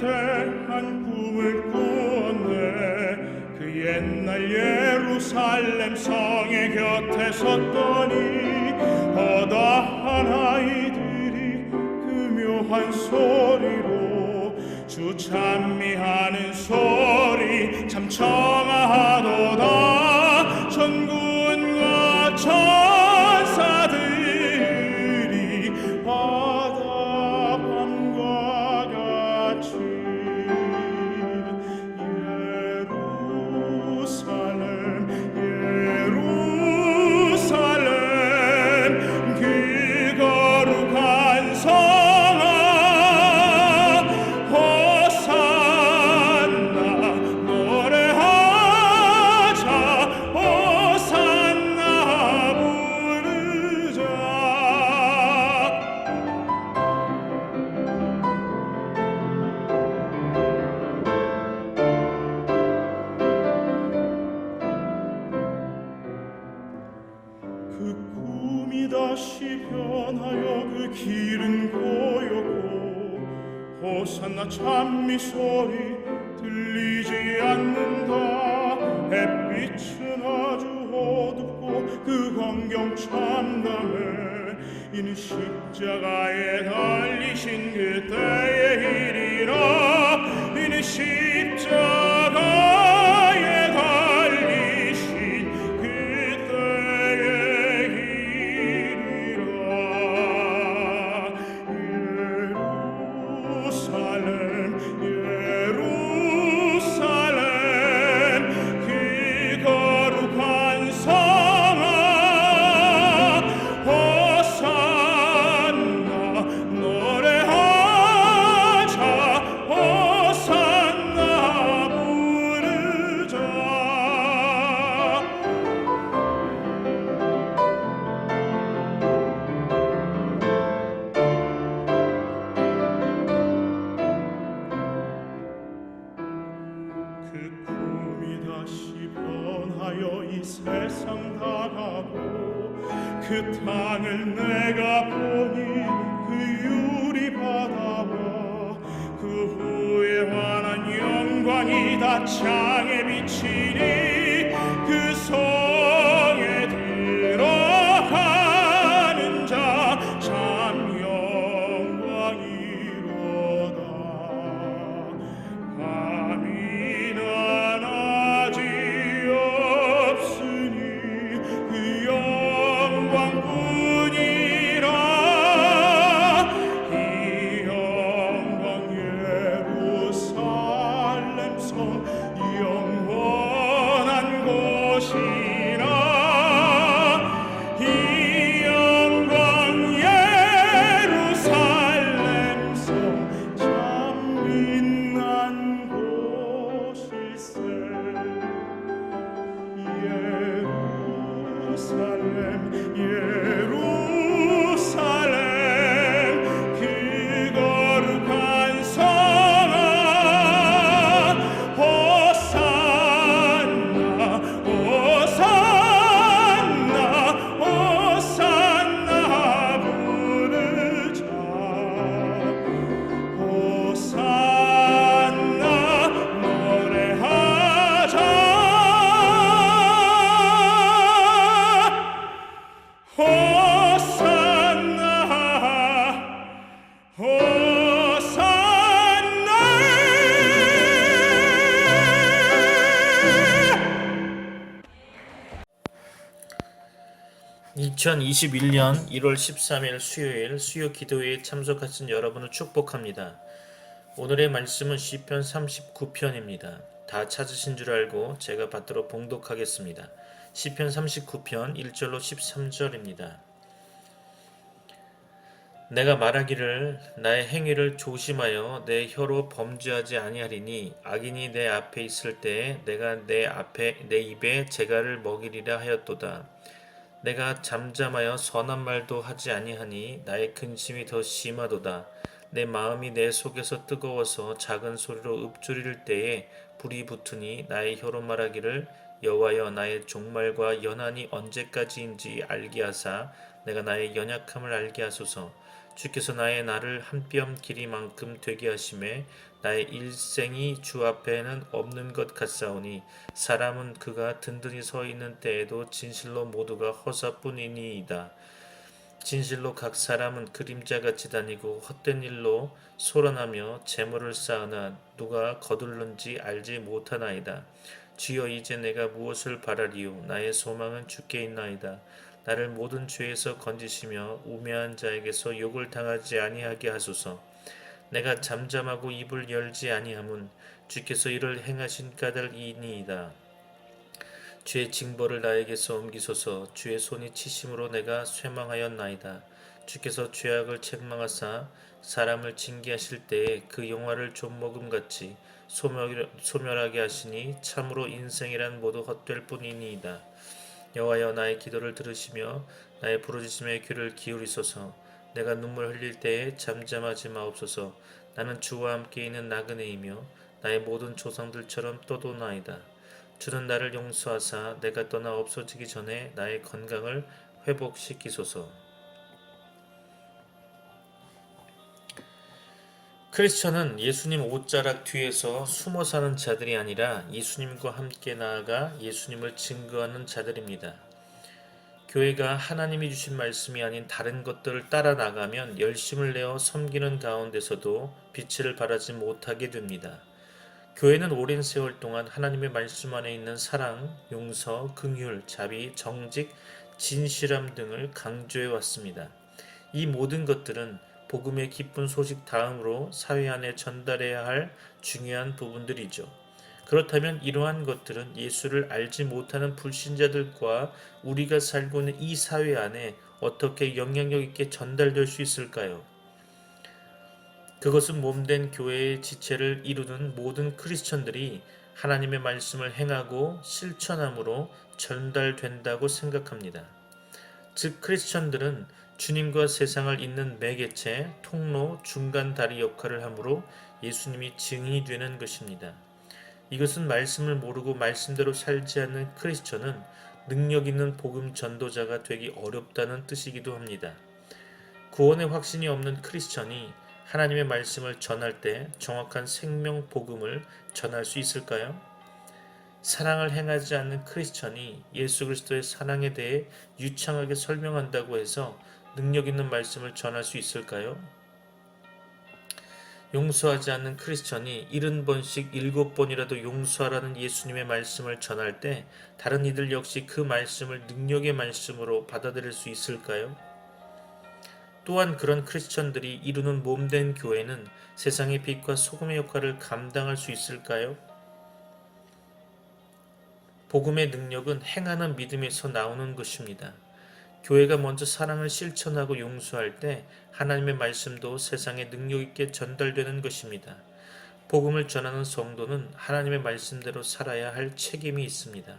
대한 꿈을 꾸었네. 그 옛날 예루살렘 성의 곁에 섰더니 허다한 아이들이 그 묘한 소리로 주 찬미하는 소리 참 청하도다 이는 십자가에 달리신 그때 세상 다가고. 그 땅을 내가 보니 그 유리 바다와 그 후에 환한 영광이 다 창에 비치니 예 2021년 1월 13일 수요일 수요 기도회에 참석하신 여러분을 축복합니다. 오늘의 말씀은 시편 39편입니다. 다 찾으신 줄 알고 제가 받도록 봉독하겠습니다. 시편 39편 1절로 13절입니다. 내가 말하기를 나의 행위를 조심하여 내 혀로 범죄하지 아니하리니 악인이 내 앞에 있을 때에 내가 내 앞에 내 입에 재갈을 먹이리라 하였도다. 내가 잠잠하여 선한 말도 하지 아니하니 나의 근심이 더 심하도다. 내 마음이 내 속에서 뜨거워서 작은 소리로 읊조릴 때에 불이 붙으니 나의 혀로 말하기를 여호와여 나의 종말과 연한이 언제까지인지 알게 하사 내가 나의 연약함을 알게 하소서 주께서 나의 날을 한뼘 길이만큼 되게 하심에 나의 일생이 주 앞에는 없는 것 같사오니 사람은 그가 든든히 서 있는 때에도 진실로 모두가 허사뿐이니이다. 진실로 각 사람은 그림자같이 다니고 헛된 일로 소란하며 재물을 쌓으나 누가 거둘는지 알지 못하나이다. 주여 이제 내가 무엇을 바라리요 나의 소망은 주께 있나이다. 나를 모든 죄에서 건지시며 우매한 자에게서 욕을 당하지 아니하게 하소서. 내가 잠잠하고 입을 열지 아니함은 주께서 이를 행하신 까닭이니이다. 주의 징벌을 나에게서 옮기소서 주의 손이 치심으로 내가 쇠망하였나이다. 주께서 죄악을 책망하사 사람을 징계하실 때에 그 영화를 좀먹음같이 소멸, 소멸하게 하시니 참으로 인생이란 모두 헛될 뿐이니이다. 여호와여 나의 기도를 들으시며 나의 부르짖음에 귀를 기울이소서 내가 눈물 흘릴 때에 잠잠하지 마옵소서 나는 주와 함께 있는 나그네이며 나의 모든 조상들처럼 떠도나이다. 주는 나를 용서하사 내가 떠나 없어지기 전에 나의 건강을 회복시키소서. 크리스천은 예수님 옷자락 뒤에서 숨어 사는 자들이 아니라 예수님과 함께 나아가 예수님을 증거하는 자들입니다. 교회가 하나님이 주신 말씀이 아닌 다른 것들을 따라 나가면 열심을 내어 섬기는 가운데서도 빛을 발하지 못하게 됩니다. 교회는 오랜 세월 동안 하나님의 말씀 안에 있는 사랑, 용서, 긍휼, 자비, 정직, 진실함 등을 강조해 왔습니다. 이 모든 것들은 복음의 기쁜 소식 다음으로 사회 안에 전달해야 할 중요한 부분들이죠. 그렇다면 이러한 것들은 예수를 알지 못하는 불신자들과 우리가 살고 있는 이 사회 안에 어떻게 영향력 있게 전달될 수 있을까요? 그것은 몸된 교회의 지체를 이루는 모든 크리스천들이 하나님의 말씀을 행하고 실천함으로 전달된다고 생각합니다. 즉 크리스천들은 주님과 세상을 잇는 매개체, 통로, 중간 다리 역할을 하므로 예수님이 증인이 되는 것입니다. 이것은 말씀을 모르고 말씀대로 살지 않는 크리스천은 능력 있는 복음 전도자가 되기 어렵다는 뜻이기도 합니다. 구원의 확신이 없는 크리스천이 하나님의 말씀을 전할 때 정확한 생명 복음을 전할 수 있을까요? 사랑을 행하지 않는 크리스천이 예수 그리스도의 사랑에 대해 유창하게 설명한다고 해서 능력 있는 말씀을 전할 수 있을까요? 용서하지 않는 크리스천이 70번씩 7번이라도 용서하라는 예수님의 말씀을 전할 때 다른 이들 역시 그 말씀을 능력의 말씀으로 받아들일 수 있을까요? 또한 그런 크리스천들이 이루는 몸된 교회는 세상의 빛과 소금의 역할을 감당할 수 있을까요? 복음의 능력은 행하는 믿음에서 나오는 것입니다. 교회가 먼저 사랑을 실천하고 용서할 때 하나님의 말씀도 세상에 능력 있게 전달되는 것입니다. 복음을 전하는 성도는 하나님의 말씀대로 살아야 할 책임이 있습니다.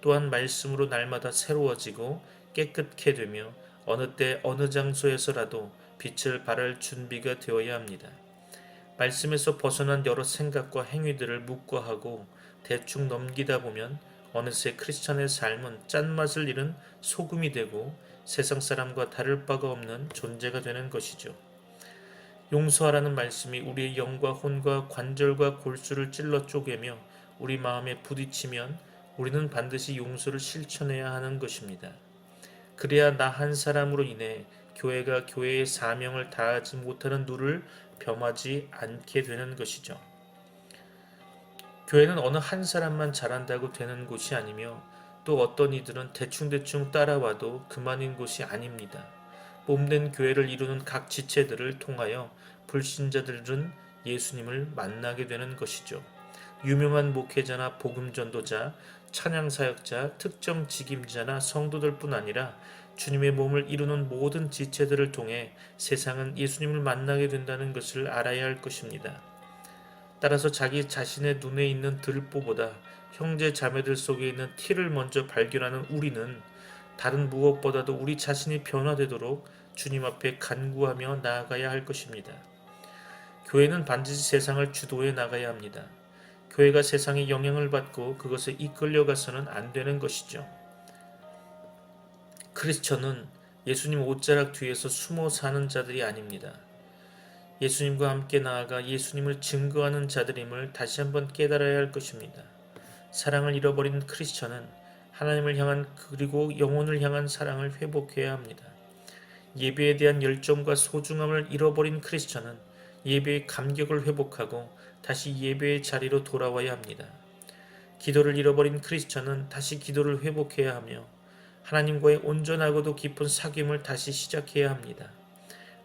또한 말씀으로 날마다 새로워지고 깨끗게 되며 어느 때 어느 장소에서라도 빛을 발할 준비가 되어야 합니다. 말씀에서 벗어난 여러 생각과 행위들을 묵과하고 대충 넘기다 보면 어느새 크리스천의 삶은 짠맛을 잃은 소금이 되고 세상 사람과 다를 바가 없는 존재가 되는 것이죠. 용서하라는 말씀이 우리의 영과 혼과 관절과 골수를 찔러 쪼개며 우리 마음에 부딪히면 우리는 반드시 용서를 실천해야 하는 것입니다. 그래야 나 한 사람으로 인해 교회가 교회의 사명을 다하지 못하는 누를 범하지 않게 되는 것이죠. 교회는 어느 한 사람만 잘한다고 되는 곳이 아니며 또 어떤 이들은 대충대충 따라와도 그만인 곳이 아닙니다. 몸된 교회를 이루는 각 지체들을 통하여 불신자들은 예수님을 만나게 되는 것이죠. 유명한 목회자나 복음 전도자, 찬양 사역자, 특정 직임자나 성도들뿐 아니라 주님의 몸을 이루는 모든 지체들을 통해 세상은 예수님을 만나게 된다는 것을 알아야 할 것입니다. 따라서 자기 자신의 눈에 있는 들보보다 형제 자매들 속에 있는 티를 먼저 발견하는 우리는 다른 무엇보다도 우리 자신이 변화되도록 주님 앞에 간구하며 나아가야 할 것입니다. 교회는 반드시 세상을 주도해 나가야 합니다. 교회가 세상의 영향을 받고 그것에 이끌려가서는 안 되는 것이죠. 크리스천은 예수님 옷자락 뒤에서 숨어 사는 자들이 아닙니다. 예수님과 함께 나아가 예수님을 증거하는 자들임을 다시 한번 깨달아야 할 것입니다. 사랑을 잃어버린 크리스천은 하나님을 향한 그리고 영혼을 향한 사랑을 회복해야 합니다. 예배에 대한 열정과 소중함을 잃어버린 크리스천은 예배의 감격을 회복하고 다시 예배의 자리로 돌아와야 합니다. 기도를 잃어버린 크리스천은 다시 기도를 회복해야 하며 하나님과의 온전하고도 깊은 사귐을 다시 시작해야 합니다.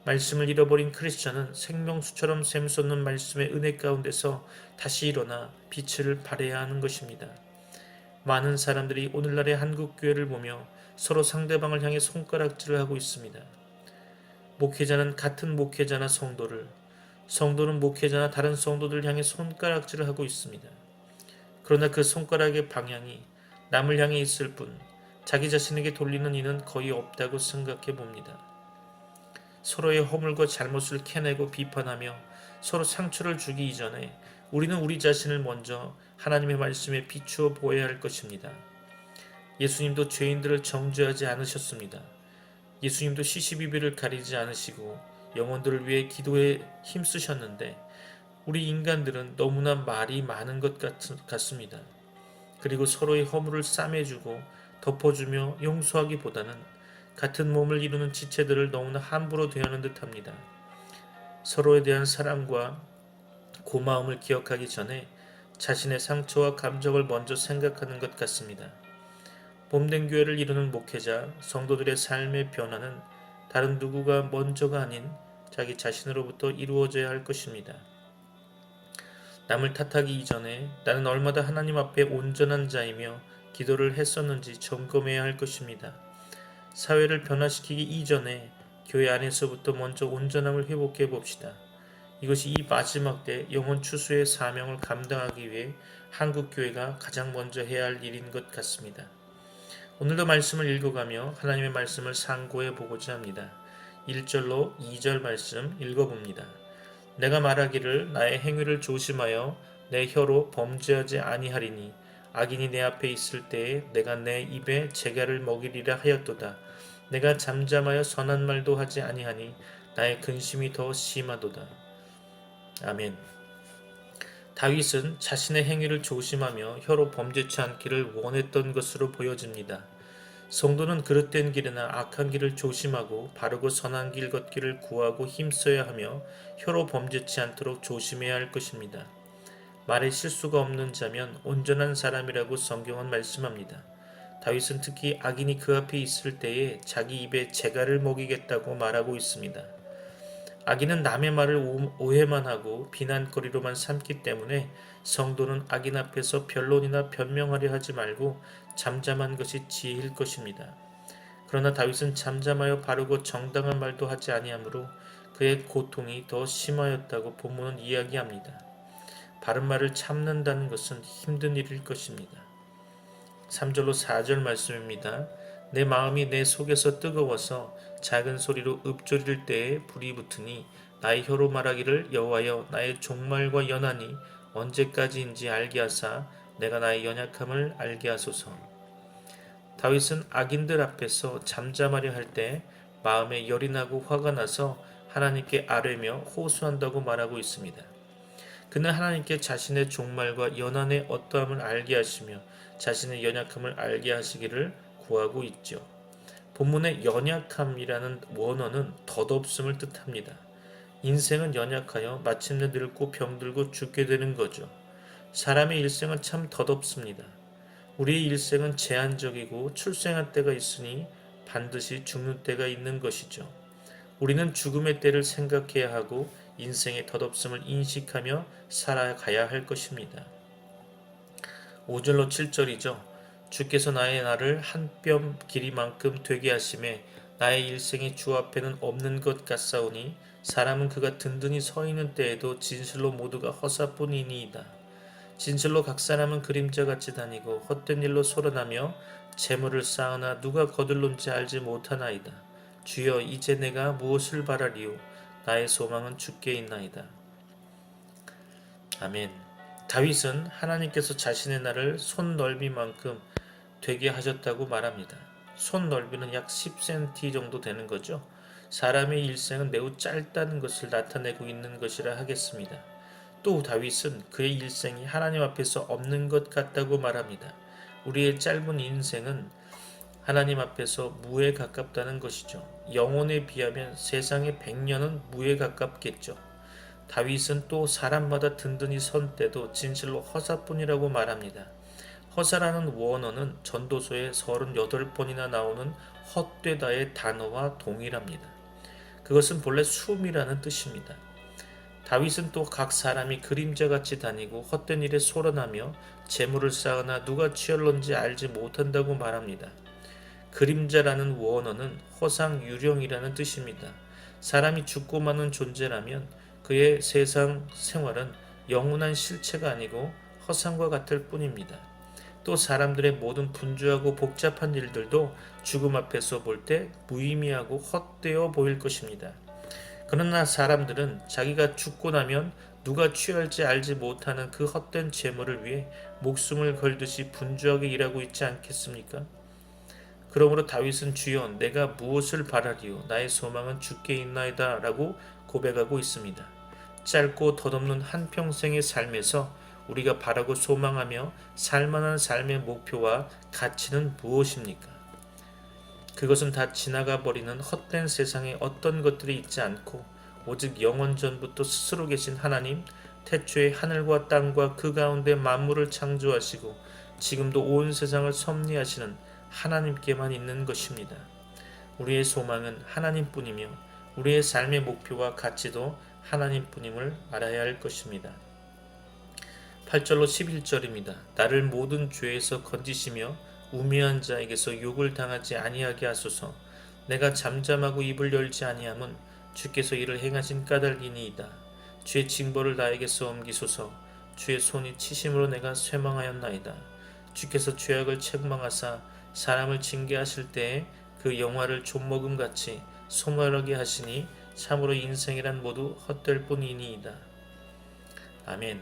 말씀을 잃어버린 크리스천은 생명수처럼 샘솟는 말씀의 은혜 가운데서 다시 일어나 빛을 발해야 하는 것입니다. 많은 사람들이 오늘날의 한국 교회를 보며 서로 상대방을 향해 손가락질을 하고 있습니다. 목회자는 같은 목회자나 성도를, 성도는 목회자나 다른 성도들 향해 손가락질을 하고 있습니다. 그러나 그 손가락의 방향이 남을 향해 있을 뿐 자기 자신에게 돌리는 이는 거의 없다고 생각해 봅니다. 서로의 허물과 잘못을 캐내고 비판하며 서로 상처를 주기 이전에 우리는 우리 자신을 먼저 하나님의 말씀에 비추어 보아야 할 것입니다. 예수님도 죄인들을 정죄하지 않으셨습니다. 예수님도 시시비비를 가리지 않으시고 영혼들을 위해 기도에 힘쓰셨는데 우리 인간들은 너무나 말이 많은 것 같, 같습니다. 그리고 서로의 허물을 싸매주고 덮어주며 용서하기보다는 같은 몸을 이루는 지체들을 너무나 함부로 대하는 듯합니다. 서로에 대한 사랑과 고마움을 기억하기 전에 자신의 상처와 감정을 먼저 생각하는 것 같습니다. 봄된 교회를 이루는 목회자, 성도들의 삶의 변화는 다른 누구가 먼저가 아닌 자기 자신으로부터 이루어져야 할 것입니다. 남을 탓하기 이전에 나는 얼마나 하나님 앞에 온전한 자이며 기도를 했었는지 점검해야 할 것입니다. 사회를 변화시키기 이전에 교회 안에서부터 먼저 온전함을 회복해 봅시다. 이것이 이 마지막 때 영혼 추수의 사명을 감당하기 위해 한국 교회가 가장 먼저 해야 할 일인 것 같습니다. 오늘도 말씀을 읽어가며 하나님의 말씀을 상고해 보고자 합니다. 1절로 2절 말씀 읽어봅니다. 내가 말하기를 나의 행위를 조심하여 내 혀로 범죄하지 아니하리니 악인이 내 앞에 있을 때에 내가 내 입에 재갈을 먹이리라 하였도다. 내가 잠잠하여 선한 말도 하지 아니하니 나의 근심이 더 심하도다. 아멘. 다윗은 자신의 행위를 조심하며 혀로 범죄치 않기를 원했던 것으로 보여집니다. 성도는 그릇된 길이나 악한 길을 조심하고 바르고 선한 길 걷기를 구하고 힘써야 하며 혀로 범죄치 않도록 조심해야 할 것입니다. 말에 실수가 없는 자면 온전한 사람이라고 성경은 말씀합니다. 다윗은 특히 악인이 그 앞에 있을 때에 자기 입에 재갈을 먹이겠다고 말하고 있습니다. 악인은 남의 말을 오해만 하고 비난거리로만 삼기 때문에 성도는 악인 앞에서 변론이나 변명하려 하지 말고 잠잠한 것이 지혜일 것입니다. 그러나 다윗은 잠잠하여 바르고 정당한 말도 하지 아니하므로 그의 고통이 더 심하였다고 본문은 이야기합니다. 바른 말을 참는다는 것은 힘든 일일 것입니다. 3절로 4절 말씀입니다. 내 마음이 내 속에서 뜨거워서 작은 소리로 읊조릴 때에 불이 붙으니 나의 혀로 말하기를 여호와여 나의 종말과 연한이 언제까지인지 알게 하사 내가 나의 연약함을 알게 하소서. 다윗은 악인들 앞에서 잠잠하려 할 때 마음에 열이 나고 화가 나서 하나님께 아뢰며 호소한다고 말하고 있습니다. 그는 하나님께 자신의 종말과 연한의 어떠함을 알게 하시며 자신의 연약함을 알게 하시기를 구하고 있죠. 본문의 연약함이라는 원어는 덧없음을 뜻합니다. 인생은 연약하여 마침내 늙고 병들고 죽게 되는 거죠. 사람의 일생은 참 덧없습니다. 우리의 일생은 제한적이고 출생할 때가 있으니 반드시 죽는 때가 있는 것이죠. 우리는 죽음의 때를 생각해야 하고 인생의 덧없음을 인식하며 살아가야 할 것입니다. 5절로 7절이죠. 주께서 나의 날을 한뼘 길이만큼 되게 하심에 나의 일생이 주 앞에는 없는 것 같사오니 사람은 그가 든든히 서 있는 때에도 진실로 모두가 허사뿐이니이다. 진실로 각 사람은 그림자같이 다니고 헛된 일로 소란하며 재물을 쌓으나 누가 거들론지 알지 못하나이다. 주여 이제 내가 무엇을 바라리요 나의 소망은 주께 있나이다. 아멘. 다윗은 하나님께서 자신의 날을 손 넓이만큼 되게 하셨다고 말합니다. 손 넓이는 약 10cm 정도 되는 거죠. 사람의 일생은 매우 짧다는 것을 나타내고 있는 것이라 하겠습니다. 또 다윗은 그의 일생이 하나님 앞에서 없는 것 같다고 말합니다. 우리의 짧은 인생은 하나님 앞에서 무에 가깝다는 것이죠. 영혼에 비하면 세상의 백년은 무에 가깝겠죠. 다윗은 또 사람마다 든든히 선 때도 진실로 허사뿐이라고 말합니다. 허사라는 원어는 전도서에 38번이나 나오는 헛되다의 단어와 동일합니다. 그것은 본래 숨이라는 뜻입니다. 다윗은 또 각 사람이 그림자같이 다니고 헛된 일에 소란하며 재물을 쌓으나 누가 취할런지 알지 못한다고 말합니다. 그림자라는 원어는 허상 유령이라는 뜻입니다. 사람이 죽고 마는 존재라면 그의 세상 생활은 영원한 실체가 아니고 허상과 같을 뿐입니다. 또 사람들의 모든 분주하고 복잡한 일들도 죽음 앞에서 볼 때 무의미하고 헛되어 보일 것입니다. 그러나 사람들은 자기가 죽고 나면 누가 취할지 알지 못하는 그 헛된 재물을 위해 목숨을 걸듯이 분주하게 일하고 있지 않겠습니까? 그러므로 다윗은 주여 내가 무엇을 바라리요 나의 소망은 주께 있나이다 라고 고백하고 있습니다. 짧고 덧없는 한 평생의 삶에서 우리가 바라고 소망하며 살만한 삶의 목표와 가치는 무엇입니까? 그것은 다 지나가 버리는 헛된 세상에 어떤 것들이 있지 않고 오직 영원 전부터 스스로 계신 하나님, 태초에 하늘과 땅과 그 가운데 만물을 창조하시고 지금도 온 세상을 섭리하시는 하나님께만 있는 것입니다. 우리의 소망은 하나님뿐이며 우리의 삶의 목표와 가치도 하나님뿐임을 알아야 할 것입니다. 8절로 11절입니다. 나를 모든 죄에서 건지시며 우매한 자에게서 욕을 당하지 아니하게 하소서. 내가 잠잠하고 입을 열지 아니함은 주께서 이를 행하신 까닭이니이다. 주의 징벌을 나에게서 옮기소서. 주의 손이 치심으로 내가 쇠망하였나이다. 주께서 죄악을 책망하사 사람을 징계하실 때에 그 영화를 좀먹음 같이 소멸하게 하시니 참으로 인생이란 모두 헛될 뿐이니이다. 아멘.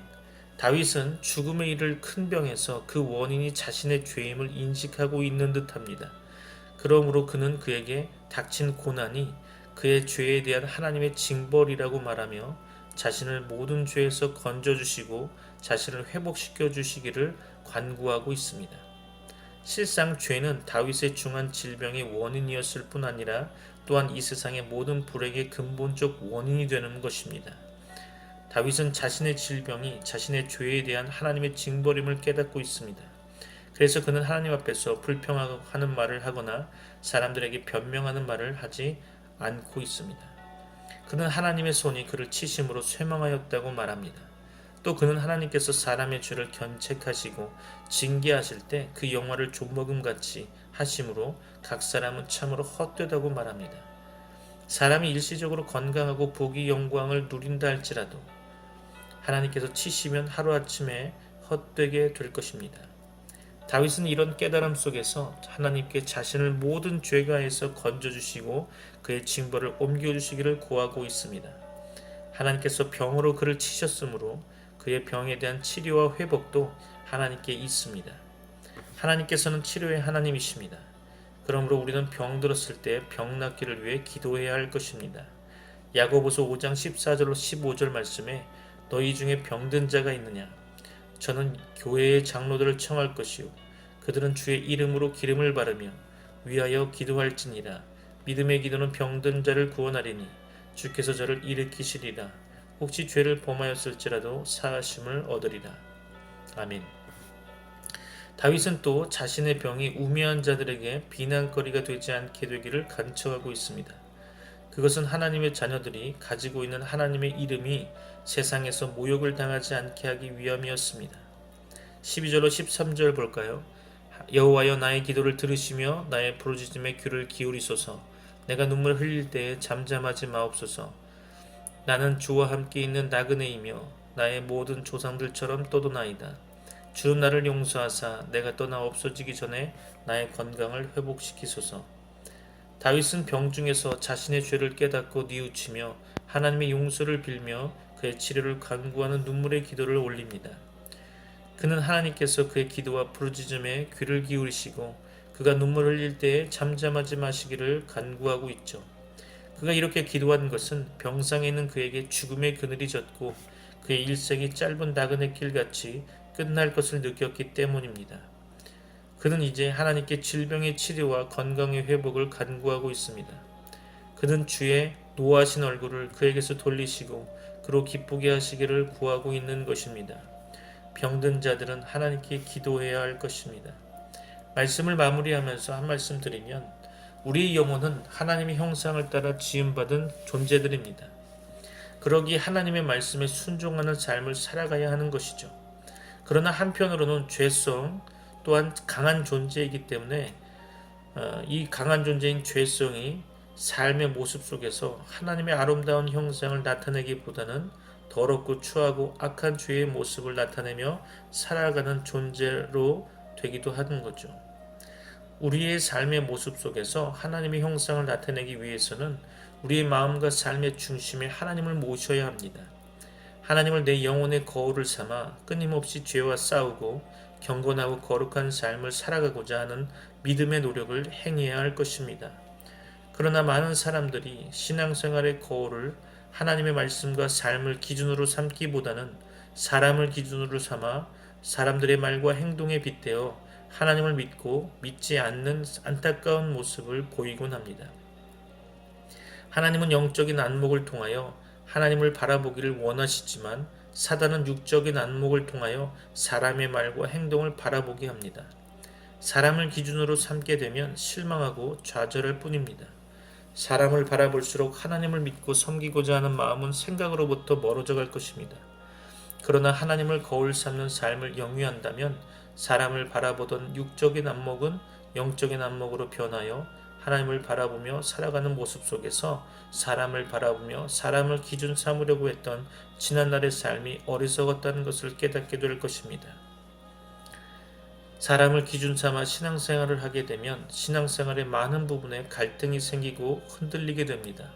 다윗은 죽음의 일을 큰 병에서 그 원인이 자신의 죄임을 인식하고 있는 듯합니다. 그러므로 그는 그에게 닥친 고난이 그의 죄에 대한 하나님의 징벌이라고 말하며 자신을 모든 죄에서 건져 주시고 자신을 회복시켜 주시기를 관구하고 있습니다. 실상 죄는 다윗의 중한 질병의 원인이었을 뿐 아니라 또한 이 세상의 모든 불행의 근본적 원인이 되는 것입니다. 다윗은 자신의 질병이 자신의 죄에 대한 하나님의 징벌임을 깨닫고 있습니다. 그래서 그는 하나님 앞에서 불평하는 말을 하거나 사람들에게 변명하는 말을 하지 않고 있습니다. 그는 하나님의 손이 그를 치심으로 쇠망하였다고 말합니다. 또 그는 하나님께서 사람의 죄를 견책하시고 징계하실 때 그 영화를 좀먹음같이 하심으로 각 사람은 참으로 헛되다고 말합니다. 사람이 일시적으로 건강하고 복이 영광을 누린다 할지라도 하나님께서 치시면 하루아침에 헛되게 될 것입니다. 다윗은 이런 깨달음 속에서 하나님께 자신을 모든 죄가에서 건져주시고 그의 징벌을 옮겨주시기를 구하고 있습니다. 하나님께서 병으로 그를 치셨으므로 그의 병에 대한 치료와 회복도 하나님께 있습니다. 하나님께서는 치료의 하나님이십니다. 그러므로 우리는 병 들었을 때 병 낫기를 위해 기도해야 할 것입니다. 야고보서 5장 14절로 15절 말씀에 너희 중에 병든 자가 있느냐? 저는 교회의 장로들을 청할 것이요 그들은 주의 이름으로 기름을 바르며 위하여 기도할지니라 믿음의 기도는 병든 자를 구원하리니 주께서 저를 일으키시리라 혹시 죄를 범하였을지라도 사하심을 얻으리라 아멘. 다윗은 또 자신의 병이 우매한 자들에게 비난거리가 되지 않게 되기를 간청하고 있습니다. 그것은 하나님의 자녀들이 가지고 있는 하나님의 이름이 세상에서 모욕을 당하지 않게 하기 위함이었습니다. 12절로 13절 볼까요? 여호와여 나의 기도를 들으시며 나의 부르짖음에 귀를 기울이소서. 내가 눈물 흘릴 때에 잠잠하지 마옵소서. 나는 주와 함께 있는 나그네이며 나의 모든 조상들처럼 떠도나이다. 주는 나를 용서하사 내가 떠나 없어지기 전에 나의 건강을 회복시키소서. 다윗은 병중에서 자신의 죄를 깨닫고 뉘우치며 하나님의 용서를 빌며 그의 치료를 간구하는 눈물의 기도를 올립니다. 그는 하나님께서 그의 기도와 부르짖음에 귀를 기울이시고 그가 눈물 흘릴 때에 잠잠하지 마시기를 간구하고 있죠. 그가 이렇게 기도한 것은 병상에 있는 그에게 죽음의 그늘이 졌고 그의 일생이 짧은 나그네 길같이 끝날 것을 느꼈기 때문입니다. 그는 이제 하나님께 질병의 치료와 건강의 회복을 간구하고 있습니다. 그는 주의 노하신 얼굴을 그에게서 돌리시고 그로 기쁘게 하시기를 구하고 있는 것입니다. 병든 자들은 하나님께 기도해야 할 것입니다. 말씀을 마무리하면서 한 말씀 드리면 우리의 영혼은 하나님의 형상을 따라 지음받은 존재들입니다. 그러기 하나님의 말씀에 순종하는 삶을 살아가야 하는 것이죠. 그러나 한편으로는 죄성 또한 강한 존재이기 때문에 어, 이 강한 존재인 죄성이 삶의 모습 속에서 하나님의 아름다운 형상을 나타내기보다는 더럽고 추하고 악한 죄의 모습을 나타내며 살아가는 존재로 되기도 하는 거죠. 우리의 삶의 모습 속에서 하나님의 형상을 나타내기 위해서는 우리의 마음과 삶의 중심에 하나님을 모셔야 합니다. 하나님을 내 영혼의 거울을 삼아 끊임없이 죄와 싸우고 경건하고 거룩한 삶을 살아가고자 하는 믿음의 노력을 행해야 할 것입니다. 그러나 많은 사람들이 신앙생활의 거울을 하나님의 말씀과 삶을 기준으로 삼기보다는 사람을 기준으로 삼아 사람들의 말과 행동에 빗대어 하나님을 믿고 믿지 않는 안타까운 모습을 보이곤 합니다. 하나님은 영적인 안목을 통하여 하나님을 바라보기를 원하시지만 사단은 육적인 안목을 통하여 사람의 말과 행동을 바라보게 합니다. 사람을 기준으로 삼게 되면 실망하고 좌절할 뿐입니다. 사람을 바라볼수록 하나님을 믿고 섬기고자 하는 마음은 생각으로부터 멀어져 갈 것입니다. 그러나 하나님을 거울 삼는 삶을 영위한다면 사람을 바라보던 육적인 안목은 영적인 안목으로 변하여 하나님을 바라보며 살아가는 모습 속에서 사람을 바라보며 사람을 기준 삼으려고 했던 지난날의 삶이 어리석었다는 것을 깨닫게 될 것입니다. 사람을 기준 삼아 신앙생활을 하게 되면 신앙생활의 많은 부분에 갈등이 생기고 흔들리게 됩니다.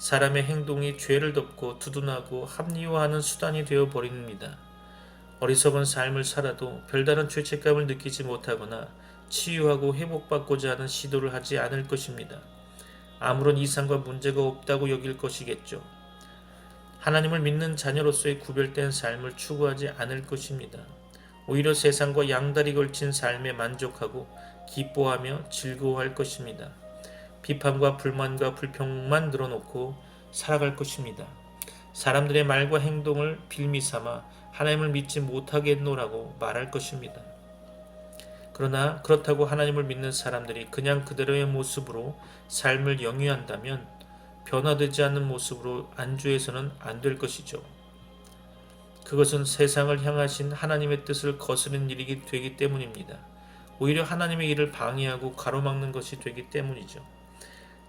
사람의 행동이 죄를 덮고 두둔하고 합리화하는 수단이 되어 버립니다. 어리석은 삶을 살아도 별다른 죄책감을 느끼지 못하거나 치유하고 회복받고자 하는 시도를 하지 않을 것입니다. 아무런 이상과 문제가 없다고 여길 것이겠죠. 하나님을 믿는 자녀로서의 구별된 삶을 추구하지 않을 것입니다. 오히려 세상과 양다리 걸친 삶에 만족하고 기뻐하며 즐거워할 것입니다. 비판과 불만과 불평만 늘어놓고 살아갈 것입니다. 사람들의 말과 행동을 빌미 삼아 하나님을 믿지 못하겠노라고 말할 것입니다. 그러나 그렇다고 하나님을 믿는 사람들이 그냥 그대로의 모습으로 삶을 영위한다면 변화되지 않는 모습으로 안주해서는 안 될 것이죠. 그것은 세상을 향하신 하나님의 뜻을 거스르는 일이 되기 때문입니다. 오히려 하나님의 일을 방해하고 가로막는 것이 되기 때문이죠.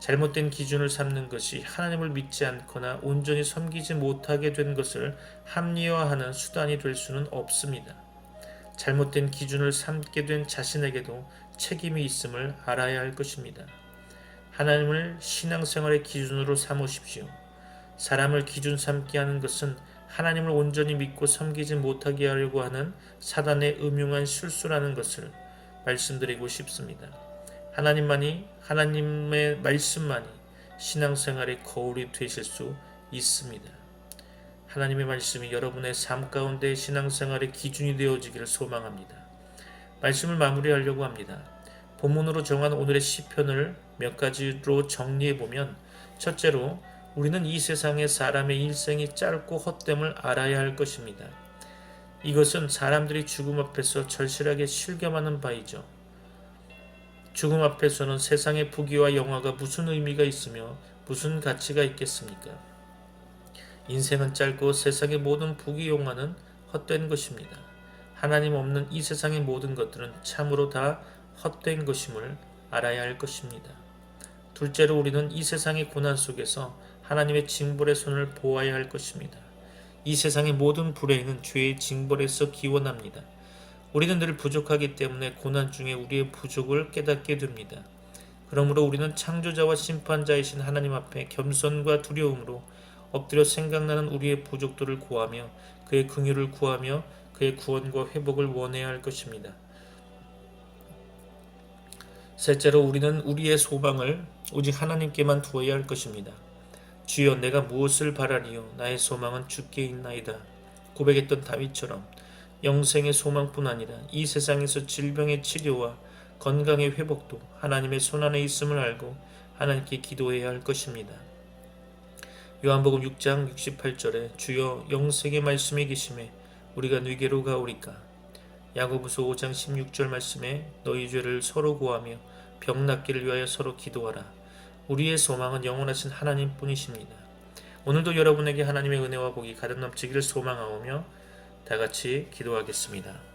잘못된 기준을 삼는 것이 하나님을 믿지 않거나 온전히 섬기지 못하게 된 것을 합리화하는 수단이 될 수는 없습니다. 잘못된 기준을 삼게 된 자신에게도 책임이 있음을 알아야 할 것입니다. 하나님을 신앙생활의 기준으로 삼으십시오. 사람을 기준 삼게 하는 것은 하나님을 온전히 믿고 섬기지 못하게 하려고 하는 사단의 음흉한 실수라는 것을 말씀드리고 싶습니다. 하나님만이 하나님의 말씀만이 신앙생활의 거울이 되실 수 있습니다. 하나님의 말씀이 여러분의 삶 가운데 신앙생활의 기준이 되어지기를 소망합니다. 말씀을 마무리하려고 합니다. 본문으로 정한 오늘의 시편을 몇 가지로 정리해 보면 첫째로 우리는 이 세상의 사람의 일생이 짧고 헛됨을 알아야 할 것입니다. 이것은 사람들이 죽음 앞에서 절실하게 실감하는 바이죠. 죽음 앞에서는 세상의 부귀와 영화가 무슨 의미가 있으며 무슨 가치가 있겠습니까? 인생은 짧고 세상의 모든 부귀 영화는 헛된 것입니다. 하나님 없는 이 세상의 모든 것들은 참으로 다 헛된 것임을 알아야 할 것입니다. 둘째로 우리는 이 세상의 고난 속에서 하나님의 징벌의 손을 보아야 할 것입니다. 이 세상의 모든 불행은 죄의 징벌에서 기원합니다. 우리는 늘 부족하기 때문에 고난 중에 우리의 부족을 깨닫게 됩니다. 그러므로 우리는 창조자와 심판자이신 하나님 앞에 겸손과 두려움으로 엎드려 생각나는 우리의 부족들을 구하며 그의 긍휼을 구하며 그의 구원과 회복을 원해야 할 것입니다. 셋째로 우리는 우리의 소망을 오직 하나님께만 두어야 할 것입니다. 주여 내가 무엇을 바라리요 나의 소망은 주께 있나이다. 고백했던 다윗처럼 영생의 소망뿐 아니라 이 세상에서 질병의 치료와 건강의 회복도 하나님의 손안에 있음을 알고 하나님께 기도해야 할 것입니다. 요한복음 6장 68절에 주여 영생의 말씀에 계심에 우리가 누게로 가오리까 야고보서 5장 16절 말씀에 너희 죄를 서로 구하며 병 낫기를 위하여 서로 기도하라 우리의 소망은 영원하신 하나님뿐이십니다. 오늘도 여러분에게 하나님의 은혜와 복이 가득 넘치기를 소망하오며 다 같이 기도하겠습니다.